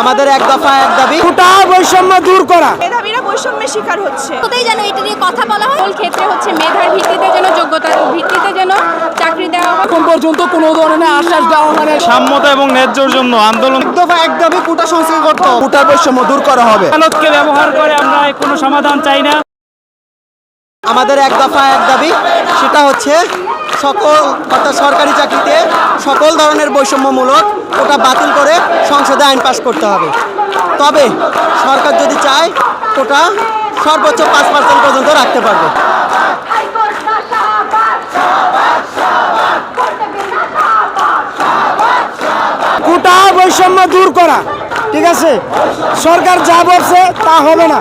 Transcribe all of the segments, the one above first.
আমাদের এক দফা এক দাবি। কোটা বৈষম্য দূর করা। মেধাবীরা বৈষম্যের শিকার হচ্ছে। কোথায় যেন এটা নিয়ে কথা বলা হয়? ক্ষেত্রে হচ্ছে মেধার ভিত্তিতে যেন যোগ্যতার ভিত্তিতে যেন চাকরি দেওয়া হয়। এখন পর্যন্ত কোনো ধরনের আশ্বাস দেওয়া হয় সাম্যতা এবং ন্যায্যর জন্য আন্দোলন এক দফা এক দাবি কোটা সংস্কার করতে কোটা বৈষম্য দূর করা হবে। আদালতকে ব্যবহার করে আমরা কোনো সমাধান চাই না। আমাদের এক দফা এক দাবি, সেটা হচ্ছে সকল, অর্থাৎ সরকারি চাকরিতে সকল ধরনের বৈষম্যমূলক ওটা বাতিল করে সংসদে আইন পাশ করতে হবে। তবে সরকার যদি চায়, ওটা সর্বোচ্চ পাঁচ পার্সেন্ট পর্যন্ত রাখতে পারবে। কোটা বৈষম্য দূর করা। ঠিক আছে? সরকার যা বলছে তা হবে না।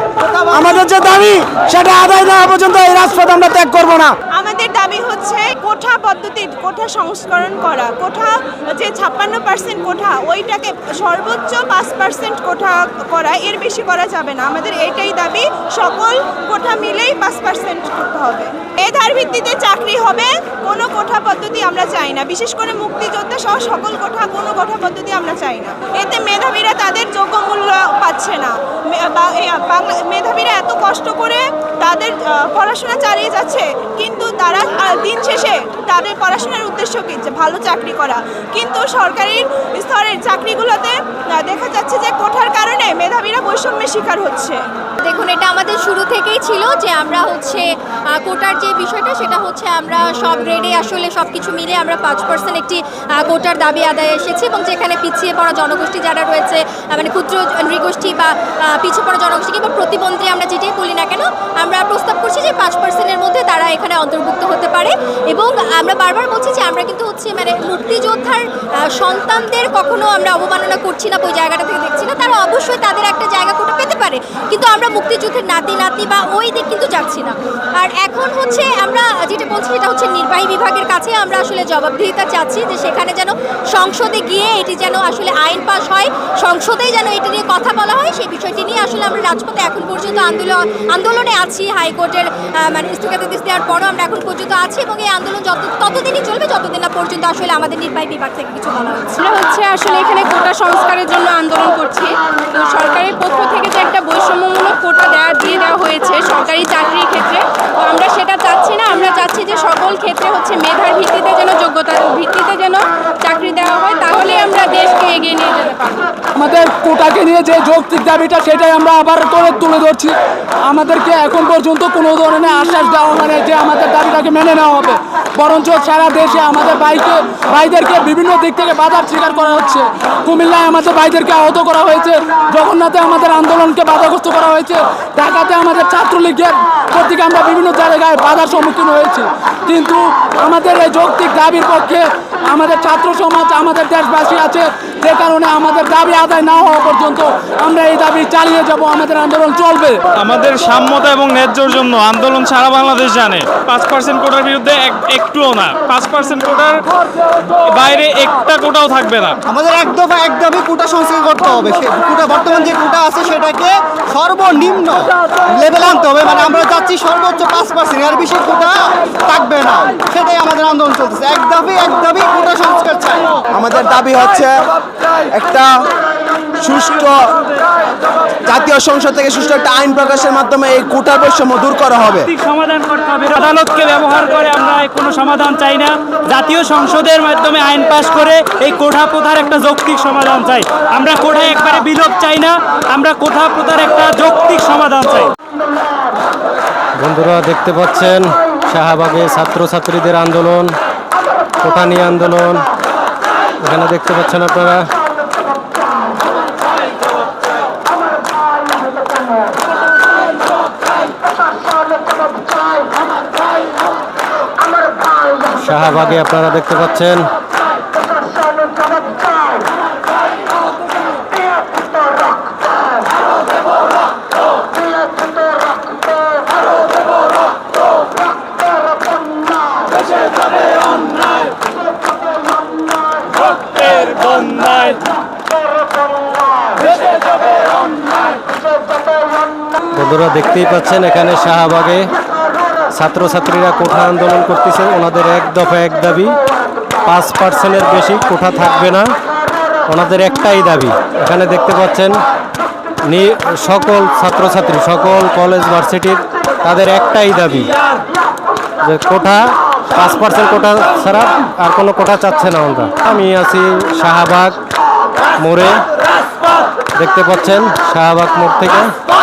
আমাদের যে দাবি, সেটা আদায় দেওয়া পর্যন্ত এই রাজপথ আমরা ত্যাগ করব না আমাদের দাবি হচ্ছে কোঠা পদ্ধতির কোঠা সংস্করণ করা। কোঠা যে ছাপ্পান্ন পার্সেন্ট কোঠা। ওইটাকে সর্বোচ্চ পাঁচ পার্সেন্ট কোঠা করা, এর বেশি করা যাবে না। আমাদের এটাই দাবি, সকল কোঠা মিলেই পাঁচ পার্সেন্ট করতে হবে। মেধার ভিত্তিতে চাকরি হবে, কোনো কোঠা পদ্ধতি আমরা চাই না। বিশেষ করে মুক্তিযোদ্ধা সহ সকল কোঠা, কোনো কোঠা পদ্ধতি আমরা চাই না। এতে মেধাবীরা তাদের যোগ্য মূল্য পাচ্ছে না। মেধাবীরা এত কষ্ট করে তাদের পড়াশোনা চালিয়ে যাচ্ছে, কিন্তু তারা দিন শেষে তাদের পড়াশোনার উদ্দেশ্য কী? যে ভালো চাকরি করা। কিন্তু সরকারি স্তরের চাকরিগুলোতে দেখা যাচ্ছে যে কোঠার কারণে মেধাবীরা বৈষম্যের শিকার হচ্ছে। দেখুন, এটা আমাদের শুরু থেকেই ছিল যে আমরা হচ্ছে কোটার যে বিষয়টা, সেটা হচ্ছে আমরা সব গ্রেডে আসলে সব কিছু মিলে আমরা পাঁচ পার্সেন্ট একটি কোটার দাবি আদায় এসেছি এবং যেখানে পিছিয়ে পড়া জনগোষ্ঠী যারা রয়েছে মানে ক্ষুদ্র নৃগোষ্ঠী বা পিছিয়ে পড়া জনগোষ্ঠী কিংবা প্রতিবন্ধী আমরা যেটাই বলি না কেন, আমরা প্রস্তাব করছি যে পাঁচ পার্সেন্টের মধ্যে তারা এখানে অন্তর্ভুক্ত হতে পারে এবং আমরা বারবার বলছি যে আমরা কিন্তু হচ্ছে মানে মুক্তিযোদ্ধার সন্তানদের কখনো আমরা অবমাননা করছি না ওই জায়গাটা থেকে দেখছি না। তারা অবশ্যই তাদের একটা জায়গা কোটা পেতে মুক্তিযুদ্ধের নাতি নাতি বা ওই দিক কিন্তু যাচ্ছি না। আর এখন হচ্ছে আমরা যেটা বলছি সেটা হচ্ছে নির্বাহী বিভাগের কাছে আমরা আসলে জবাবদিহিতা চাচ্ছি যে সেখানে যেন সংসদে গিয়ে এটি যেন আসলে আইন পাশ হয়, সংসদেই যেন এটি নিয়ে কথা বলা হয়, সেই বিষয়টি নিয়ে আসলে আমরা রাজপথে এখন পর্যন্ত আন্দোলন, আন্দোলনে আছি। হাইকোর্টের মানে স্থগিতাদেশ দেওয়ার পরও আমরা এখন পর্যন্ত আছি এবং এই আন্দোলন যত, ততদিনই চলবে, যতদিন না পর্যন্ত আসলে আমাদের নির্বাহী বিভাগ থেকে কিছু বলা হচ্ছে। আসলে এখানে কোটা সংস্কারের জন্য আন্দোলন করছি। তো সরকারের পক্ষ থেকে যে একটা বৈষম্যমূলক হয়েছে সরকারি চাকরির ক্ষেত্রে। তো আমরা সেটা চাচ্ছি না, আমরা চাচ্ছি যে সকল ক্ষেত্রে হচ্ছে মেধার ভিত্তিতে যেন যোগ্যতার ভিত্তিতে যেন চাকরি দেওয়া হয় তাহলে আমরা দেশকে এগিয়ে নিয়ে যেতে পারি আমাদের কোটাকে নিয়ে যে যৌক্তিক দাবিটা, সেটাই আমরা আবার করে তুলে ধরছি। আমাদেরকে এখন পর্যন্ত কোনো ধরনের আশ্বাস দেওয়া হয় না যে আমাদের দাবিটাকে মেনে নেওয়া হবে। বরঞ্চ সারা দেশে আমাদের ভাইকে ভাইদেরকে বিভিন্ন দিক থেকে বাধার শিকার করা হচ্ছে। কুমিল্লায় আমাদের ভাইদেরকে আহত করা হয়েছে। জগন্নাথে আমাদের আন্দোলনকে বাধাগ্রস্ত করা হয়েছে। ঢাকাতে আমাদের ছাত্রলীগের কর্তৃক আমরা বিভিন্ন জায়গায় বাধার সম্মুখীন হয়েছি। কিন্তু আমাদের এই যৌক্তিক দাবির পক্ষে আমাদের ছাত্র সমাজ, আমাদের দেশবাসী আছে। যে কারণে আমাদের দাবি আদায় না হওয়া পর্যন্ত আমরা এই দাবি চালিয়ে যাব। আমাদের আন্দোলন চলবে। আমাদের সাম্যতা এবং ন্যায্যর জন্য আন্দোলন সারা বাংলাদেশ জানে। পাঁচ পার্সেন্ট কোটার বিরুদ্ধে এক- একটুও না। পাঁচ পার্সেন্ট কোটার বাইরে একটা কোটাও থাকবে না। আমাদের এক দফা এক দাবি কোটা সংস্কার করতে হবে। কোটা বর্তমান যে কোটা আছে সেটাকে সর্বনিম্ন লেভেল আনতে হবে। মানে আমরা চাচ্ছি সর্বোচ্চ পাঁচ পার্সেন্ট এর বেশি কোটা থাকবে না। সেটাই আমাদের আন্দোলন চলতেছে। এক দাবি এক দাবি কোটা সংস্কার চাই। আমাদের দাবি হচ্ছে একটা সুষ্ঠু জাতীয় সংসদ থেকে সুষ্ঠু একটা আইন প্রকাশের মাধ্যমে এই কোটা বৈষম্য দূর করা হবে। সমাধান করতে হবে। আদালতকে ব্যবহার করে আমরা কোনো সমাধান চাই না। জাতীয় সংসদের মাধ্যমে আইন পাশ করে এই কোঠা প্রথার একটা যৌক্তিক সমাধান চাই। আমরা কোঠা একবারে বিলোপ চাই না আমরা কোঠা প্রথার একটা যৌক্তিক সমাধান চাই। বন্ধুরা দেখতে পাচ্ছেন শাহবাগে ছাত্রছাত্রীদের আন্দোলন কোটা নিয়ে আন্দোলন। এখানে দেখতে পাচ্ছেন আপনারা শাহবাগে আপনারা দেখতে পাচ্ছেন। বন্ধুরা দেখতেই পাচ্ছেন এখানে শাহবাগে। ছাত্রছাত্রীরা কোঠা আন্দোলন করতেছেন। ওনাদের এক দফা এক দাবি, পাঁচ পার্সেন্টের বেশি কোঠা থাকবে না। ওনাদের একটাই দাবি। এখানে দেখতে পাচ্ছেন, নি- সকল ছাত্রছাত্রী, সকল কলেজ, ভার্সিটির তাদের একটাই দাবি যে কোঠা, পাঁচ পার্সেন্ট কোটা ছাড়া আর কোনো কোটা চাচ্ছে না আমরা আমি আছি শাহবাগ মোড়ে। দেখতে পাচ্ছেন, শাহবাগ মোড় থেকে